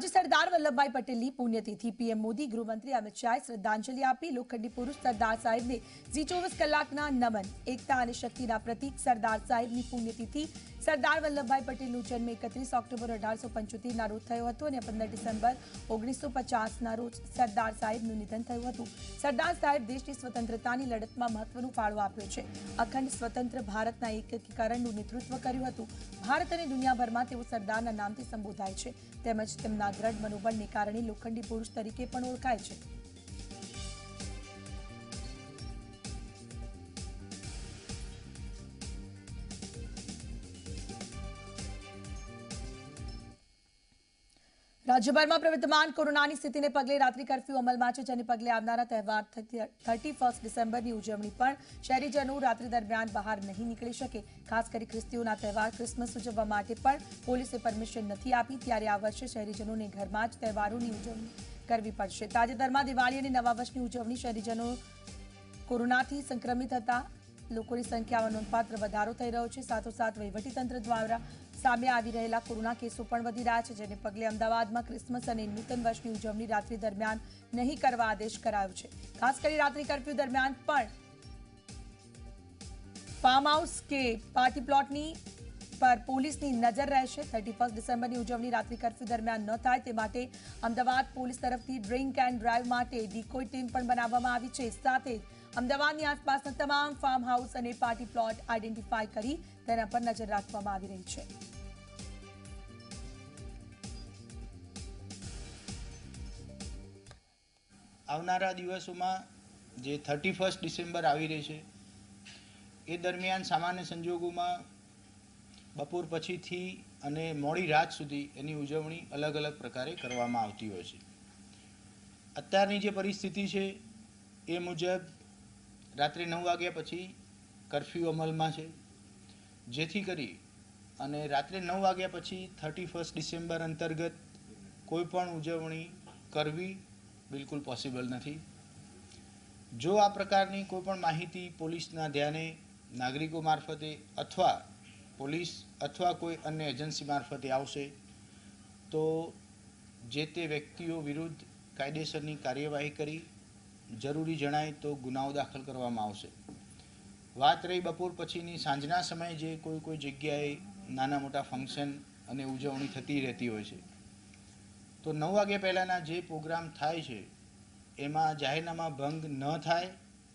આજે સરદાર વલ્લભભાઈ પટેલની પુણ્યતિથિ. પીએમ મોદી, ગૃહમંત્રી અમિત શાહે શ્રદ્ધાંજલિ આપી લોખંડી પુરુષ સરદાર સાહેબને જી ચોવીસ કલાકના નમન, એકતા અને શક્તિના પ્રતીક સરદાર સાહેબની પુણ્યતિથિ. સરદાર વલ્લભભાઈ પટેલનો જન્મ એકત્રીસ ઓક્ટોબર અઢારસો પંચોતેરના રોજ થયો હતો અને પંદર ડિસેમ્બર ઓગણીસો પચાસના રોજ સરદાર સાહેબનું નિધન થયું હતું. સરદાર સાહેબ દેશની સ્વતંત્રતાની લડતમાં મહત્વનું ફાળો આપ્યો છે. અખંડ સ્વતંત્ર ભારતના એકીકરણનું નેતૃત્વ કર્યું હતું. ભારત અને દુનિયાભરમાં તેઓ સરદારના નામથી સંબોધાય છે. તેમજ તેમના દ્રઢ મનોબળને કારણે લોખંડી પુરુષ તરીકે પણ ઓળખાય છે. રાજ્યભરમાં પ્રવર્તમાન કોરોનાની સ્થિતિને પગલે રાત્રિ કરફ્યુ અમલમાં છે, જેને પગલે આવનારા તહેવાર થર્ટી ફર્સ્ટ ડિસેમ્બરની ઉજવણી પણ શહેરીજનો રાત્રિ દરમિયાન બહાર નહીં નીકળી શકે. ખાસ કરી ખ્રિસ્તીઓના તહેવાર ક્રિસમસ ઉજવવા માટે પણ પોલીસે પરમિશન નથી આપી. ત્યારે આ વર્ષે શહેરીજનોને ઘરમાં જ તહેવારોની ઉજવણી કરવી પડશે. તાજેતરમાં દિવાળી અને નવા વર્ષની ઉજવણી શહેરીજનો કોરોનાથી સંક્રમિત હતા. લોકોની સંખ્યામાં નોંધપાત્ર વધારો થઈ રહ્યો છે. સાથોસાથ વહીવટીતંત્ર દ્વારા સામે આવી રહેલા કોરોના કેસો પણ વધી રહ્યા છે, જેને પગલે અમદાવાદમાં ક્રિસમસ અને નૂતન વર્ષની ઉજવણી રાત્રિ દરમિયાન નહીં કરવા આદેશ કરાયો છે. ખાસ કરી રાત્રિ કર્ફ્યુ દરમિયાન પણ ફાર્મ હાઉસ કે પાર્ટી પ્લોટની પર પોલીસની નજર રહેશે. થર્ટી ફર્સ્ટ ડિસેમ્બરની ઉજવણી રાત્રિ કર્ફ્યુ દરમિયાન ન થાય તે માટે અમદાવાદ પોલીસ તરફથી ડ્રિંક એન્ડ ડ્રાઈવ માટે ડિકોય ટીમ પણ બનાવવામાં આવી છે. સાથે જ અમદાવાદની આસપાસના તમામ ફાર્મ હાઉસ અને પાર્ટી પ્લોટ આઈડેન્ટિફાઈ કરી તેના પર નજર રાખવામાં આવી રહી છે. આવનારા દિવસોમાં જે થર્ટી ફર્સ્ટ ડિસેમ્બર આવી રહી છે, એ દરમિયાન સામાન્ય સંજોગોમાં બપોર પછીથી અને મોડી રાત સુધી એની ઉજવણી અલગ અલગ પ્રકારે કરવામાં આવતી હોય છે. અત્યારની જે પરિસ્થિતિ છે, એ મુજબ રાત્રે નવ વાગ્યા પછી કરફ્યુ અમલમાં છે. જેથી કરી અને રાત્રે નવ વાગ્યા પછી થર્ટી ફર્સ્ટ ડિસેમ્બર અંતર્ગત કોઈ પણ ઉજવણી કરવી બિલકુલ પોસિબલ નથી. જો આ પ્રકારની કોઈ પણ માહિતી પોલીસના ધ્યાને નાગરિકો મારફતે અથવા પોલીસ અથવા કોઈ અન્ય એજન્સી મારફતે આવશે, તો જે તે વ્યક્તિઓ વિરુદ્ધ કાયદેસરની કાર્યવાહી કરી જરૂરી જણાય તો ગુનાઓ દાખલ કરવામાં આવશે. વાત રહી બપોર પછીની સાંજના સમયે જે કોઈ કોઈ જગ્યાએ નાના મોટા ફંક્શન અને ઉજવણી થતી રહેતી હોય છે. તો નવ વાગ્યા પહેલાંના જે પ્રોગ્રામ થાય છે, એમાં જાહેરનામા ભંગ ન થાય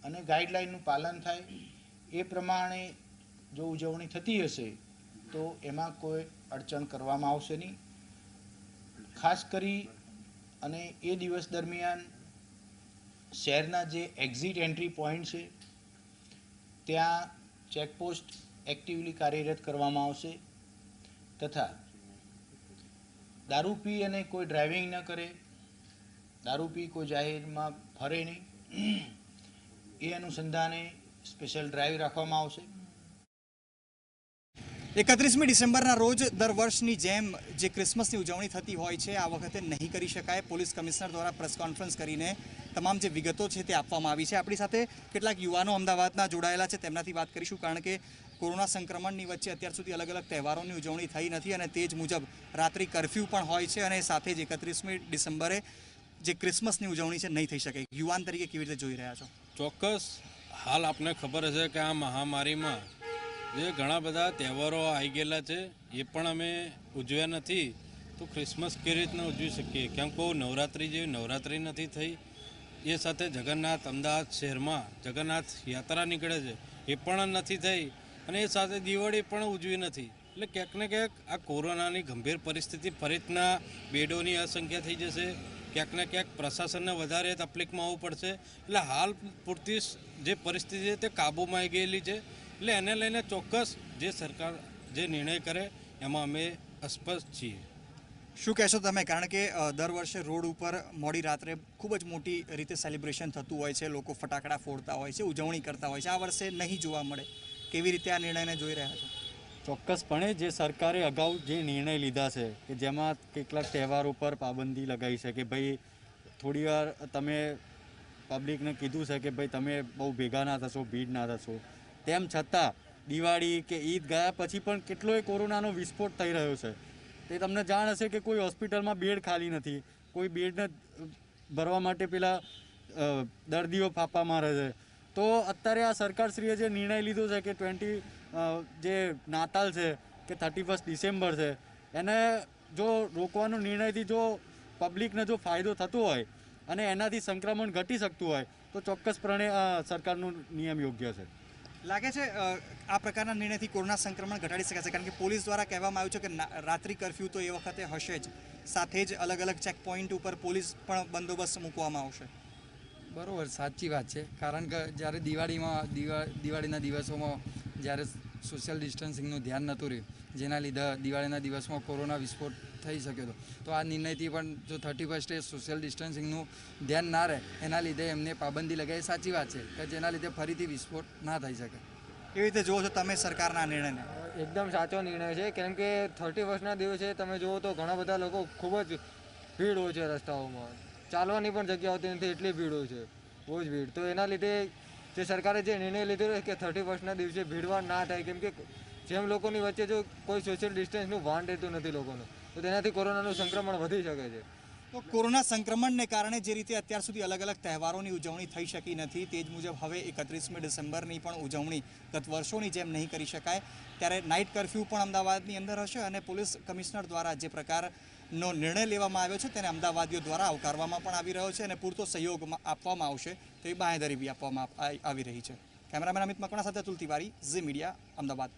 અને ગાઈડલાઇનનું પાલન થાય, એ પ્રમાણે જો ઉજવણી થતી હશે, તો એમાં કોઈ અડચણ કરવામાં આવશે નહીં. ખાસ કરી અને એ દિવસ દરમિયાન શહેરના જે એક્ઝિટ એન્ટ્રી પોઈન્ટ છે, ત્યાં ચેકપોસ્ટ એક્ટિવલી કાર્યરત કરવામાં આવશે તથા દારૂ પી અને કોઈ ડ્રાઇવિંગ ન કરે, દારૂ પી કોઈ જાહેરમાં ફરે નહીં, એ અનુસંધાને સ્પેશિયલ ડ્રાઈવ રાખવામાં આવશે. એકત્રીસમી ડિસેમ્બરના રોજ દર વર્ષની જેમ જે ક્રિસમસની ઉજવણી થતી હોય છે, આ વખતે નહીં કરી શકાય. પોલીસ કમિશનર દ્વારા પ્રેસ કોન્ફરન્સ કરીને તમામ જે વિગતો છે તે આપવામાં આવી છે. આપણી સાથે કેટલાક યુવાનો અમદાવાદના જોડાયેલા છે, તેમનાથી વાત કરીશું, કારણ કે કોરોના સંક્રમણની વચ્ચે અત્યાર સુધી અલગ અલગ તહેવારોની ઉજવણી થઈ નથી અને તે જ મુજબ રાત્રિ કરફ્યુ પણ હોય છે અને સાથે જ એકત્રીસમી ડિસેમ્બરે જે ક્રિસમસની ઉજવણી છે નહીં થઈ શકે. યુવાન તરીકે કેવી રીતે જોઈ રહ્યા છો? ચોક્કસ. હાલ આપને ખબર હશે કે આ મહામારીમાં જે ઘણા બધા તહેવારો આવી ગયેલા છે, એ પણ અમે ઉજવ્યા નથી. તો ક્રિસમસ કેવી રીતના ઉજવી શકીએ? કેમ કહું નવરાત્રિ જેવી નવરાત્રિ નથી થઈ. એ સાથે જગન્નાથ અમદાવાદ શહેરમાં જગન્નાથ યાત્રા નીકળે છે, એ પણ નથી થઈ. અને એ સાથે દિવાળી પણ ઉજવી નથી. એટલે ક્યાંક ને ક્યાંક આ કોરોનાની ગંભીર પરિસ્થિતિ ફરીતના બેડોની અસંખ્યા થઈ જશે. ક્યાંક ને ક્યાંક પ્રશાસનને વધારે તકલીફમાં આવવું પડશે. એટલે હાલ પૂરતી જે પરિસ્થિતિ છે તે કાબૂમાં આવી ગયેલી છે. એટલે એને લઈને ચોક્કસ જે સરકાર જે નિર્ણય કરે એમાં અમે અસ્પષ્ટ છીએ. શું કહેશો તમે? કારણ કે દર વર્ષે રોડ ઉપર મોડી રાત્રે ખૂબ જ મોટી રીતે સેલિબ્રેશન થતું હોય છે. લોકો ફટાકડા ફોડતા હોય છે ઉજવણી કરતા હોય છે. આ વર્ષે નહીં જોવા મળે. કેવી રીતે આ નિર્ણયને જોઈ રહ્યા છો? ચોક્કસપણે જે સરકારે અગાઉ જે નિર્ણય લીધા છે કે જેમાં કેટલાક તહેવારો પર પાબંદી લગાવી છે કે ભાઈ થોડીવાર તમે પબ્લિકને કીધું છે કે ભાઈ તમે બહુ ભેગા ના થશો ભીડ ના થશો. તેમ છતાં, દિવાળી કે ઈદ ગયા પછી પણ કેટલોય કોરોનાનો વિસ્ફોટ થઈ રહ્યો છે. તે તમને જાણ હશે કે કોઈ હોસ્પિટલમાં બેડ ખાલી નથી. કોઈ બેડને ભરવા માટે પેલા દર્દીઓ ફાંફા મારે છે. તો અત્યારે આ સરકારશ્રીએ જે નિર્ણય લીધો છે કે ટ્વેન્ટી જે નાતાલ છે, કે થર્ટી ફર્સ્ટ ડિસેમ્બર છે, એને જો રોકવાનો નિર્ણયથી જો પબ્લિકને જો ફાયદો થતો હોય અને એનાથી સંક્રમણ ઘટી શકતું હોય, તો ચોક્કસપણે સરકારનો નિયમ યોગ્ય છે. લાગે છે આ પ્રકારના નિર્ણયથી કોરોના સંક્રમણ ઘટાડી શકાય છે કારણ કે પોલીસ દ્વારા કહેવામાં આવ્યું છે કે રાત્રિ કર્ફ્યુ તો એ વખતે હશે જ. સાથે જ અલગ અલગ ચેક પોઈન્ટ ઉપર પોલીસ પણ બંદોબસ્ત મૂકવામાં આવશે. બરાબર, સાચી વાત છે. કારણ કે જ્યારે દિવાળીમાં, દિવા, દિવાળીના દિવસોમાં જ્યારે સોશિયલ ડિસ્ટન્સિંગનું ધ્યાન નહોતું રહ્યું, જેના લીધે દિવાળીના દિવસમાં કોરોના વિસ્ફોટ થઈ શક્યો હતો તો આ નિર્ણયથી પણ જો થર્ટી ફર્સ્ટે સોશિયલ ડિસ્ટન્સિંગનું ધ્યાન ના રહે એના લીધે એમને પાબંદી લગાવી સાચી વાત છે કે જેના લીધે ફરીથી વિસ્ફોટ ના થઈ શકે. કેવી રીતે જુઓ છો તમે સરકારના આ નિર્ણયને? એકદમ સાચો નિર્ણય છે કેમ કે થર્ટી ફર્સ્ટના દિવસે તમે જુઓ તો ઘણા બધા લોકો ખૂબ જ ભીડ હોય છે રસ્તાઓમાં. ચાલવાની પણ જગ્યા હોતી નથી એટલી ભીડ હોય છે બહુ જ ભીડ. તો એના લીધે જે સરકારે જે નિર્ણય લીધો છે કે થર્ટી ફર્સ્ટના દિવસે ભીડભાડ ના થાય કેમ કે જેમ લોકોની વચ્ચે જો કોઈ સોશિયલ ડિસ્ટન્સનું ભાન રહેતું નથી લોકોનું તો તેનાથી કોરોનાનું સંક્રમણ વધી શકે છે. તો કોરોના સંક્રમણને કારણે જે રીતે અત્યાર સુધી અલગ અલગ તહેવારોની ઉજવણી થઈ શકી નથી, તે જ મુજબ હવે એકત્રીસમી ડિસેમ્બરની પણ ઉજવણી ગત વર્ષોની જેમ નહીં કરી શકાય. ત્યારે નાઇટ કર્ફ્યુ પણ અમદાવાદની અંદર હશે અને પોલીસ કમિશનર દ્વારા જે પ્રકારનો નિર્ણય લેવામાં આવ્યો છે તેને અમદાવાદીઓ દ્વારા આવકારવામાં પણ આવી રહ્યો છે અને પૂરતો સહયોગ આપવામાં આવશે તેવી બાંહેધરી બી આપવામાં આપ- આવી રહી છે. કેમેરામેન અમિત મકવાણા સાથે અતુલ તિવારી, ઝી મીડિયા, અમદાવાદ.